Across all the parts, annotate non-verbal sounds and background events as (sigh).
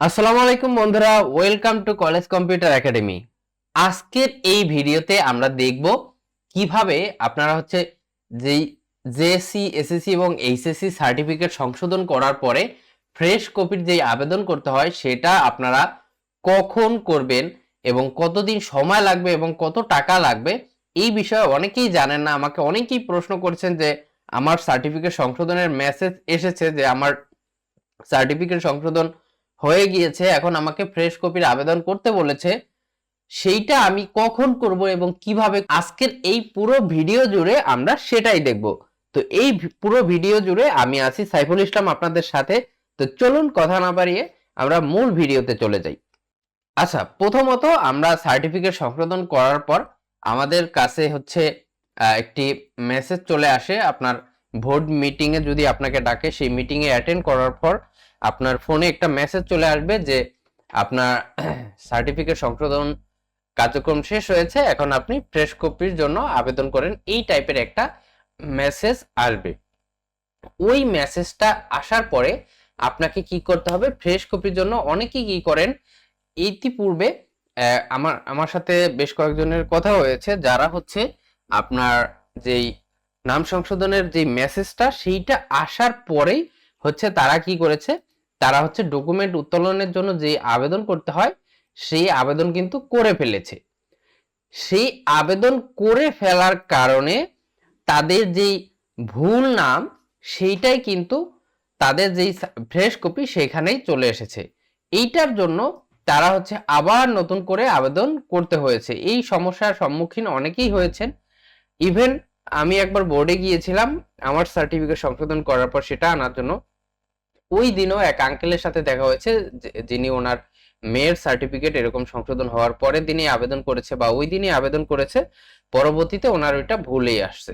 আসসালামু আলাইকুম বন্ধুরা welcome to college computer academy আজকের এই ভিডিওতে আমরা দেখব কীভাবে আপনারা হচ্ছে যেই জেএসসি এসএসসি এবং এইচএসসি সার্টিফিকেট সংশোধন করার পরে ফ্রেশ কপির যেই আবেদন করতে হয়, সেটা আপনারা কখন করবেন এবং কতদিন সময় লাগবে এবং কত টাকা লাগবে, এই বিষয়ে অনেকেই জানেন না। আমাকে অনেকেই প্রশ্ন করছেন যে, আমার সার্টিফিকেট সংশোধনের মেসেজ এসেছে যে, আমার সার্টিফিকেট সংশোধন হয়ে গিয়েছে, এখন আমাকে ফ্রেশ কপির আবেদন করতে বলেছে, সেইটা আমি কখন করব এবং কীভাবে, আজকের এই পুরো ভিডিও জুড়ে আমরা সেটাই দেখব। তো এই পুরো ভিডিও জুড়ে আমি আছি সাইফুল ইসলাম আপনাদের সাথে। তো চলুন কথা না বাড়িয়ে আমরা মূল ভিডিওতে চলে যাই। আচ্ছা প্রথমত আমরা সার্টিফিকেট সংশোধন করার পর আমাদের কাছে হচ্ছে একটি মেসেজ চলে আসে। আপনার ভোট মিটিংয়ে যদি আপনাকে ডাকে, সেই মিটিংয়ে অ্যাটেন্ড করার পর আপনার ফোনে একটা মেসেজ চলে আসবে যে আপনার (clears throat) সার্টিফিকেট সংশোধন কার্যক্রম শেষ হয়েছে, এখন আপনি ফ্রেশ কপির জন্য আবেদন করেন। এই টাইপের একটা মেসেজ আসবে। ওই মেসেজটা আসার পরে আপনাকে কি করতে হবে? ফ্রেশ কপির জন্য অনেকেই কি করেন? ইতিপূর্বে আমার আমার সাথে বেশ কয়েকজনের কথা হয়েছে, যারা হচ্ছে আপনার যেই নাম সংশোধনের যে মেসেজটা সেইটা আসার পরেই হচ্ছে তারা কি করেছে? তারা হচ্ছে ডকুমেন্ট উত্তোলনের জন্য যে আবেদন করতে হয়, সেই আবেদন কিন্তু করে ফেলেছে। সেই আবেদন করে ফেলার কারণে তাদের যেই ভুল নাম, সেইটাই কিন্তু তাদের যেই ফ্রেশ কপি সেখানেই চলে এসেছে। এইটার জন্য তারা হচ্ছে আবার নতুন করে আবেদন করতে হয়েছে। এই সমস্যার সম্মুখীন অনেকেই হয়েছেন। ইভেন আমি একবার বোর্ডে গিয়েছিলাম, আমার সার্টিফিকেট সংশোধন করার পর সেটা আনার জন্য। ওই দিনও এক আঙ্কেলের সাথে দেখা হয়েছে যিনি ওনার মেয়ের সার্টিফিকেট এরকম সংশোধন হওয়ার পরের দিনই আবেদন করেছে বা ওই দিনই আবেদন করেছে, পরবর্তীতে ওনার ওইটা ভুলেই আসছে।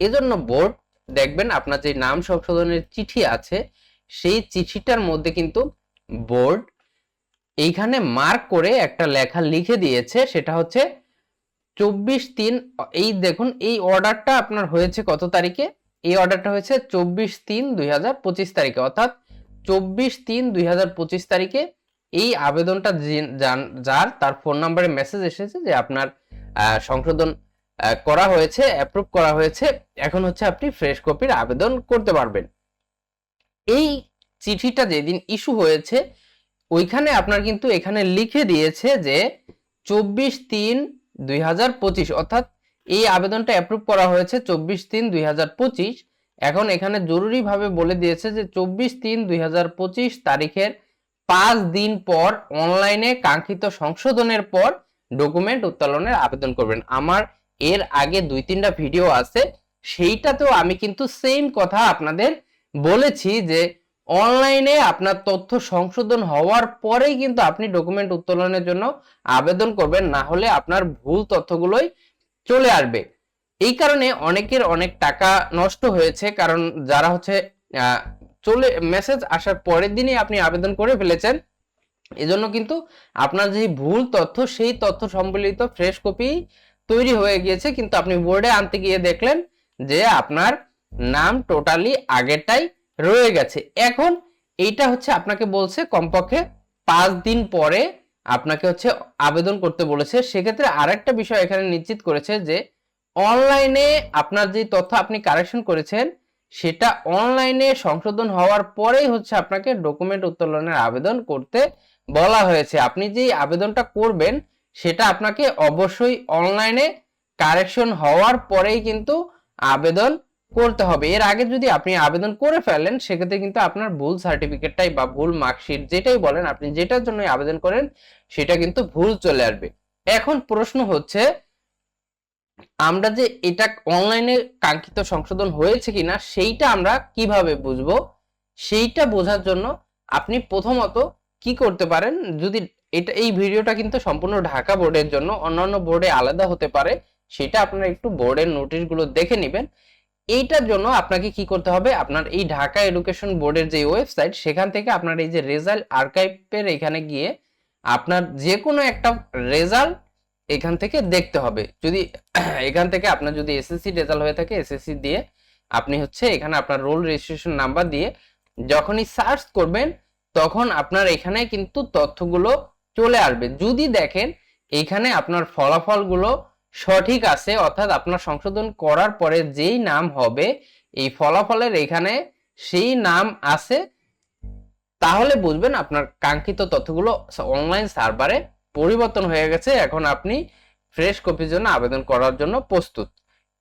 এজন্য বোর্ড দেখবেন আপনার যে নাম সংশোধনের চিঠি আছে, সেই চিঠিটার মধ্যে কিন্তু বোর্ড এইখানে মার্ক করে একটা লেখা লিখে দিয়েছে, সেটা হচ্ছে চব্বিশ তিন, এই দেখুন, এই অর্ডারটা আপনার হয়েছে কত তারিখে? এই অর্ডারটা হয়েছে চব্বিশ তিন দুই তারিখে, অর্থাৎ চব্বিশ তিন দুই তারিখে এই আবেদনটা যার, তার ফোন নাম্বারে মেসেজ এসেছে যে আপনার সংশোধন করা হয়েছে অ্যাপ্রুভ করা হয়েছে। এখন হচ্ছে আপনি ফ্রেশ কপির আবেদন করতে পারবেন। এই চিঠিটা যেদিন ইস্যু হয়েছে, ওইখানে আপনার কিন্তু এখানে লিখে দিয়েছে যে চব্বিশ তিন দুই অর্থাৎ এই আবেদনটা অ্যাপ্রুভ করা হয়েছে চব্বিশ তিন দুই এখন এখানে জরুরিভাবে বলে দিয়েছে যে চব্বিশ তিন দুই তারিখের পাঁচ দিন পর অনলাইনে কাঙ্ক্ষিত সংশোধনের পর ডকুমেন্ট উত্তোলনের আবেদন করবেন। আমার এর আগে দুই তিনটা ভিডিও আছে, সেইটাতেও আমি কিন্তু সেম কথা আপনাদের বলেছি যে অনলাইনে আপনার তথ্য সংশোধন হওয়ার পরেই কিন্তু আপনি ডকুমেন্ট উত্তোলনের জন্য আবেদন করবেন, না হলে আপনার ভুল তথ্যগুলোই চলে আসবে। এই কারণে অনেকের অনেক টাকা নষ্ট হয়েছে, কারণ যারা হচ্ছে চলে মেসেজ আসার পরের দিনই আপনি আবেদন করে ফেলেছেন। এজন্য কিন্তু আপনার যে ভুল তথ্য, সেই তথ্য সম্বলিত ফ্রেশ কপি তৈরি হয়ে গিয়েছে। কিন্তু আপনি বোর্ডে আনতে গিয়ে দেখলেন যে আপনার নাম টোটালি আগেরটাই রয়ে গেছে। এখন এইটা হচ্ছে আপনাকে বলছে, কমপক্ষে পাঁচ দিন পরে আপনাকে হচ্ছে আবেদন করতে বলেছে। সেক্ষেত্রে আরেকটা বিষয় এখানে নিশ্চিত করেছে যে অনলাইনে আপনার যে তথ্য আপনি কারেকশন করেছেন, সেটা অনলাইনে সংশোধন হওয়ার পরেই হচ্ছে আপনাকে ডকুমেন্ট উত্তোলনের আবেদন করতে বলা হয়েছে। আপনি যে আবেদনটা করবেন, সেটা আপনাকে অবশ্যই অনলাইনে কারেকশন হওয়ার পরেই কিন্তু আবেদন করতে হবে। এর আগে যদি আপনি আবেদন করে ফেলেন, সেক্ষেত্রে কিন্তু আপনার ভুল সার্টিফিকেটটাই বা ভুল মার্কশিট যেটাই বলেন, আপনি যেটার জন্য আবেদন করেন, সেটা কিন্তু ভুল চলে আসবে। এখন প্রশ্ন হচ্ছে আমরা যে এটা অনলাইনে কাঙ্ক্ষিত সংশোধন হয়েছে কিনা সেইটা আমরা কীভাবে বুঝব? সেইটা বোঝার জন্য আপনি প্রথমত কি করতে পারেন? যদি এটা, এই ভিডিওটা কিন্তু সম্পূর্ণ ঢাকা বোর্ডের জন্য, অন্যান্য বোর্ডে আলাদা হতে পারে, সেটা আপনারা একটু বোর্ডের নোটিশগুলো দেখে নেবেন। এইটার জন্য আপনাকে কি করতে হবে? আপনার এই ঢাকা এডুকেশন বোর্ডের যে ওয়েবসাইট সেখান থেকে আপনার এই যে রেজাল্ট আর্কাইভের এখানে গিয়ে আপনার যে কোনো একটা রেজাল্ট এখান থেকে দেখতে হবে। যদি (clears throat) এখান থেকে আপনার যদি এসএসসি রেজাল্ট হয়ে থাকে এসএসসি দিয়ে আপনি হচ্ছে এখানে আপনার রোল রেজিস্ট্রেশন নাম্বার দিয়ে যখনই সার্চ করবেন, তখন আপনার এখানে কিন্তু তথ্যগুলো চলে আসবে। যদি দেখেন এখানে আপনার ফলাফলগুলো সঠিক আছে, অর্থাৎ আপনার সংশোধন করার পরে যেই নাম হবে, এই ফলাফলের এখানে সেই নাম আছে, তাহলে বুঝবেন আপনার কাঙ্ক্ষিত তথ্যগুলো অনলাইন সার্ভারে পরিবর্তন হয়ে গেছে। এখন আপনি ফ্রেশ কপির জন্য আবেদন করার জন্য প্রস্তুত।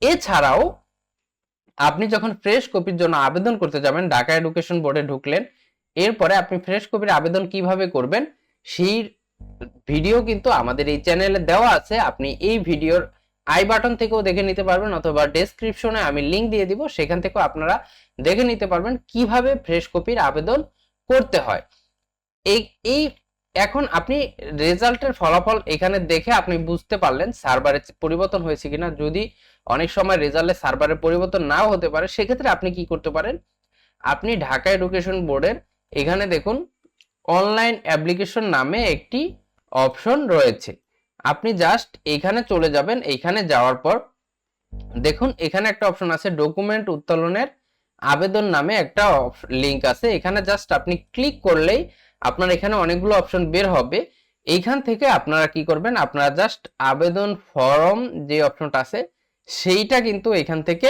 এছাড়াও আপনি যখন ফ্রেশ কপির জন্য আবেদন করতে যাবেন, ঢাকা এডুকেশন বোর্ডে ঢুকলেন, এরপরে আপনি ফ্রেশ কপির আবেদন কীভাবে করবেন, সেই ভিডিও কিন্তু আমাদের এই চ্যানেলে দেওয়া আছে। আপনি এই ভিডিওর আই বাটন থেকেও দেখে নিতে পারবেন অথবা ডেসক্রিপশনে আমি লিংক দিয়ে দিব, সেখান থেকেও আপনারা দেখে নিতে পারবেন কীভাবে ফ্রেশ কপির আবেদন করতে হয়। এই এই এখন আপনি রেজাল্টের ফলাফল এখানে দেখে আপনি বুঝতে পারলেন সার্ভারে পরিবর্তন হয়েছে কিনা। যদি অনেক সময় রেজাল্টে সার্ভারে পরিবর্তন নাও হতে পারে, সেক্ষেত্রে আপনি কি করতে পারেন? আপনি ঢাকা এডুকেশন বোর্ডের এখানে দেখুন, অনলাইন অ্যাপ্লিকেশন নামে একটি অপশন রয়েছে। আপনি জাস্ট এখানে চলে যাবেন, এখানে যাওয়ার পর দেখুন, এখানে একটা অপশন আছে, ডকুমেন্ট উত্তোলনের আবেদন নামে একটা লিংক আছে। এখানে জাস্ট আপনি ক্লিক করলেই আপনার এখানে অনেকগুলো অপশন বের হবে। এইখান থেকে আপনারা কি করবেন? আপনারা জাস্ট আবেদন ফর্ম যে অপশনটা আছে, সেইটা কিন্তু এখান থেকে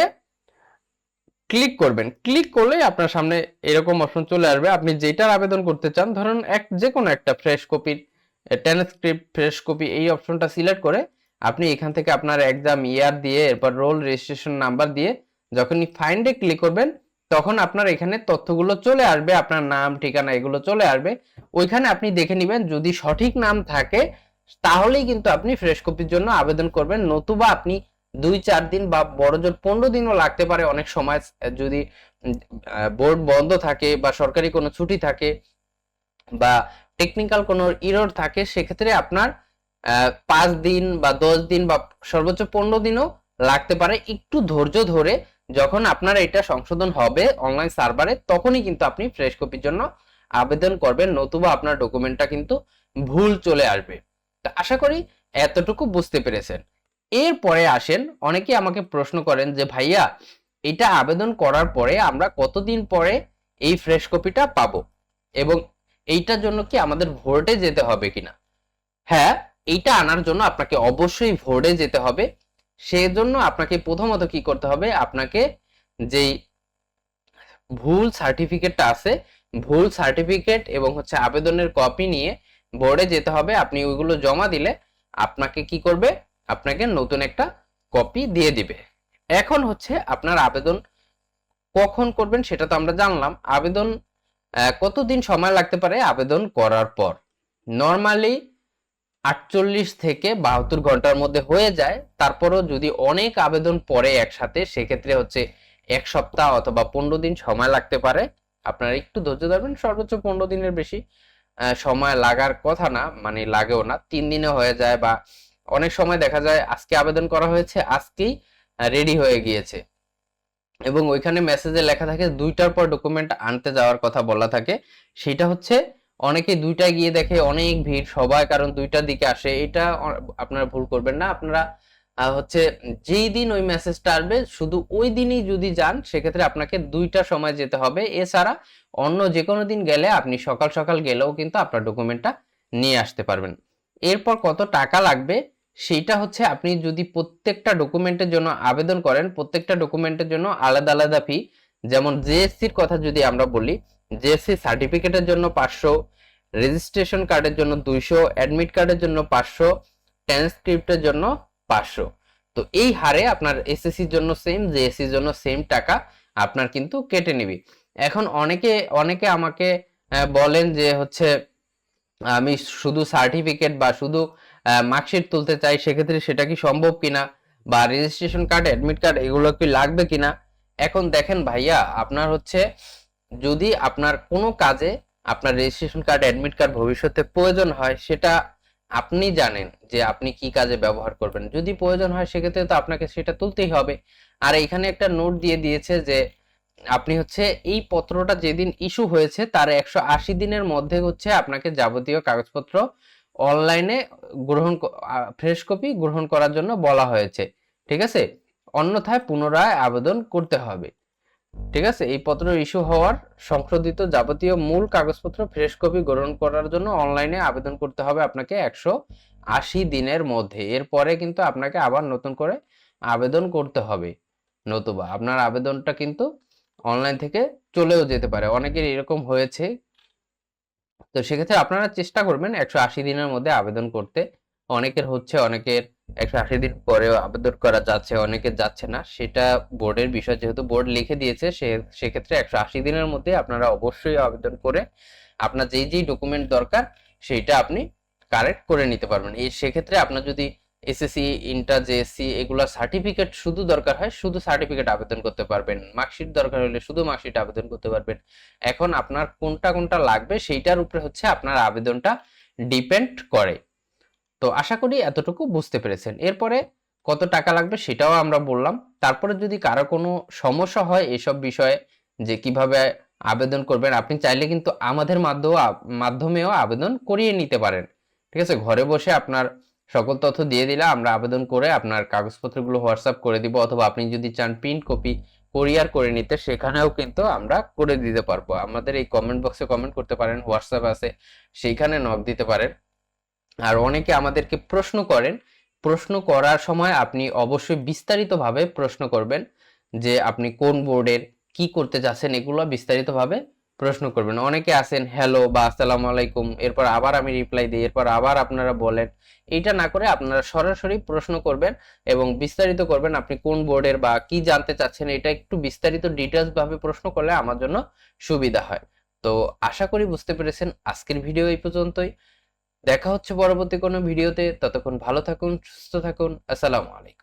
ক্লিক করবেন। ক্লিক করলেই আপনার সামনে এরকম অপশন চলে আসবে। আপনি যেটার আবেদন করতে চান, ধরুন এক যে কোনো একটা ফ্রেশ কপির ট্রান্সক্রিপ্ট ফ্রেশ কপি এই অপশনটা সিলেক্ট করে আপনি এখান থেকে আপনার এক্সাম ইয়ার দিয়ে, এরপর রোল রেজিস্ট্রেশন নাম্বার দিয়ে যখনই ফাইন্ডে ক্লিক করবেন তখন আপনার এখানে তথ্যগুলো চলে আসবে, আপনার নাম, ঠিকানা এগুলো চলে আসবে। ওইখানে আপনি দেখে নেবেন, যদি সঠিক নাম থাকে, তাহলেই কিন্তু আপনি ফ্রেশ কপির জন্য আবেদন করবেন। নতুবা আপনি দুই, চার দিন বা বড় জোর পনেরো দিনও লাগতে পারে অনেক সময়। যদি বোর্ড বন্ধ থাকে বা সরকারি কোনো ছুটি থাকে বা টেকনিক্যাল কোনো ইরর থাকে, সেক্ষেত্রে আপনার পাঁচ দিন বা দশ দিন বা সর্বোচ্চ পনেরো দিনও লাগতে পারে। একটু ধৈর্য ধরে যখন আপনার এটা সংশোধন হবে অনলাইন সার্ভারে তখনই কিন্তু আপনি ফ্রেশ কপির জন্য আবেদন করবেন, নতুবা আপনার ডকুমেন্টটা কিন্তু ভুল চলে আসবে। আশা করি এতটুকু বুঝতে পেরেছেন। এরপরে আসেন, অনেকে আমাকে প্রশ্ন করেন যে, ভাইয়া এটা আবেদন করার পরে আমরা কতদিন পরে এই ফ্রেশ কপিটা পাবো? এবং এইটার জন্য কি আমাদের ভোটে যেতে হবে কিনা? হ্যাঁ এইটা আনার জন্য আপনাকে অবশ্যই ভোটে যেতে হবে। সেজন্য আপনাকে প্রথমত কি করতে হবে, আপনাকে যেই ভুল সার্টিফিকেটটা আছে, ভুল সার্টিফিকেট এবং হচ্ছে আবেদনের কপি নিয়ে বোর্ডে যেতে হবে। আপনি ওইগুলো জমা দিলে আপনাকে কি করবে, আপনাকে নতুন একটা কপি দিয়ে দিবে। এখন হচ্ছে আপনার আবেদন কখন করবেন সেটা তো আমরা জানলাম। আবেদন কতদিন সময় লাগতে পারে আবেদন করার পর? নর্মালি আটচল্লিশ থেকে বাহাত্তর ঘণ্টার মধ্যে হয়ে যায়। তারপরও যদি অনেক আবেদন পড়ে একসাথে, সেক্ষেত্রে হচ্ছে এক সপ্তাহ অথবা পনেরো দিন সময় লাগতে পারে। আপনারা একটু ধৈর্য ধরবেন, সর্বোচ্চ পনেরো দিনের বেশি সময় লাগার কথা না মানে লাগেও না। তিন দিনে হয়ে যায় বা অনেক সময় দেখা যায় আজকে আবেদন করা হয়েছে, আজকেই রেডি হয়ে গিয়েছে। এবং ওইখানে মেসেজে লেখা থাকে, দুইটার পর ডকুমেন্ট আনতে যাওয়ার কথা বলা থাকে। সেটা হচ্ছে অনেকে দুইটায় গিয়ে দেখে অনেক ভিড় সবাই কারণ দুইটার দিকে আসে। এটা আপনারা ভুল করবেন না। আপনারা হচ্ছে যেই দিন ওই মেসেজটা আসবে, শুধু ওই দিনই যদি যান, সেক্ষেত্রে আপনাকে দুইটা সময় যেতে হবে। এছাড়া অন্য যে কোনো দিন গেলে আপনি সকাল সকাল গেলেও কিন্তু আপনার ডকুমেন্টটা নিয়ে আসতে পারবেন। এরপর কত টাকা লাগবে সেইটা হচ্ছে আপনি যদি প্রত্যেকটা ডকুমেন্টের জন্য আবেদন করেন, প্রত্যেকটা ডকুমেন্টের জন্য আলাদা আলাদা ফি যেমন জিএসসির কথা যদি আমরা বলি জিএসসি সার্টিফিকেটের জন্য পাঁচশো রেজিস্ট্রেশন কার্ডের জন্য দুইশো, অ্যাডমিট কার্ডের জন্য পাঁচশো ট্রান্সক্রিপ্টের জন্য পাঁচশো। তো এই হারে আপনার এসএসসির জন্য সেম জিএসসির জন্য সেম টাকা আপনার কিন্তু কেটে নিবি। এখন অনেকে অনেকে আমাকে বলেন যে হচ্ছে, আমি শুধু সার্টিফিকেট বা শুধু মার্কশিট তুলতে চাই, সেক্ষেত্রে সেটা কি সম্ভব কিনা? বা রেজিস্ট্রেশন কার্ড অ্যাডমিট কার্ড এগুলো কি লাগবে কিনা? এখন দেখেন ভাইয়া, আপনার হচ্ছে, যদি আপনার কোনো কাজে আপনার রেজিস্ট্রেশন কার্ড অ্যাডমিট কার্ড ভবিষ্যতে প্রয়োজন হয়, সেটা আপনি জানেন যে আপনি কি কাজে ব্যবহার করবেন। যদি প্রয়োজন হয়, সেক্ষেত্রে তো আপনাকে সেটা তুলতেই হবে। আর এখানে একটা নোট দিয়ে দিয়েছে যে আপনি হচ্ছে এই পত্রটা যেদিন ইস্যু হয়েছে, তার একশো আশি দিনের মধ্যে হচ্ছে আপনাকে যাবতীয় কাগজপত্র অনলাইনে গ্রহণ ফ্রেশ কপি গ্রহণ করার জন্য বলা হয়েছে। ঠিক আছে? অন্যথায় পুনরায় আবেদন করতে হবে। ঠিক আছে? এই পত্র ইস্যু হওয়ার সংশোধিত যাবতীয় মূল কাগজপত্র ফ্রেশ কপি গ্রহণ করার জন্য অনলাইনে আবেদন করতে হবে আপনাকে একশো আশি দিনের মধ্যে। এরপরে কিন্তু আপনাকে আবার নতুন করে আবেদন করতে হবে। নতুবা আপনার আবেদনটা কিন্তু অনলাইন থেকে চলেও যেতে পারে। অনেকের এরকম হয়েছে। তো সেক্ষেত্রে আপনারা চেষ্টা করবেন একশো আশি দিনের মধ্যে আবেদন করতে। অনেকের হচ্ছে, অনেকের একশো আশি দিন পরেও আবেদন করা যাচ্ছে, অনেকে যাচ্ছে না। সেটা বোর্ডের বিষয়, যেহেতু বোর্ড লিখে দিয়েছে, সে, সেক্ষেত্রে একশো আশি দিনের মধ্যে আপনারা অবশ্যই আবেদন করে আপনার যেই যেই ডকুমেন্ট দরকার সেইটা আপনি কারেক্ট করে নিতে পারবেন। এই সেক্ষেত্রে আপনার যদি এসএসসি, ইন্টার, জেএসসি এগুলো সার্টিফিকেট শুধু দরকার হয়, শুধু সার্টিফিকেট আবেদন করতে পারবেন। মার্কশিট দরকার হলে শুধু মার্কশিট আবেদন করতে পারবেন। এখন আপনার কোনটা কোনটা লাগবে, সেইটার উপরে হচ্ছে আপনার আবেদনটা ডিপেন্ড করে। তো আশা করি এতটুকু বুঝতে পেরেছেন। এরপরে কত টাকা লাগবে সেটাও আমরা বললাম। তারপরে যদি কারও কোনো সমস্যা হয় এসব বিষয়ে যে কীভাবে আবেদন করবেন, আপনি চাইলে কিন্তু আমাদের মাধ্যমেও মাধ্যমেও আবেদন করিয়ে নিতে পারেন। ঠিক আছে? ঘরে বসে আপনার সকল তথ্য দিয়ে দিলে আমরা আবেদন করে আপনার কাগজপত্রগুলো হোয়াটসঅ্যাপ করে দিব, অথবা আপনি যদি চান প্রিন্ট কপি কোরিয়ার করে নিতে, সেখানেও কিন্তু আমরা করে দিতে পারব। আমাদের এই কমেন্ট বক্সে কমেন্ট করতে পারেন, হোয়াটসঅ্যাপ আছে, সেইখানে নক দিতে পারেন। আর অনেকে আমাদেরকে প্রশ্ন করেন। প্রশ্ন করার সময় আপনি অবশ্যই বিস্তারিতভাবে প্রশ্ন করবেন যে আপনি কোন বোর্ডের কি করতে চাচ্ছেন এগুলো বিস্তারিতভাবে প্রশ্ন করবেন। অনেকে আছেন হ্যালো বা আসসালামু আলাইকুম এরপর আবার আমি রিপ্লাই দিই, এরপর আবার আপনারা বলেন। এইটা না করে আপনারা সরাসরি প্রশ্ন করবেন এবং বিস্তারিত করবেন আপনি কোন বোর্ডের বা কি জানতে চাচ্ছেন, এটা একটু বিস্তারিত ডিটেলস ভাবে প্রশ্ন করলে আমার জন্য সুবিধা হয়। তো আশা করি বুঝতে পেরেছেন। আজকের ভিডিও এই পর্যন্তই। দেখা হচ্ছে পরবর্তী কোনো ভিডিওতে ততক্ষণ ভালো থাকুন সুস্থ থাকুন আসসালামু আলাইকুম।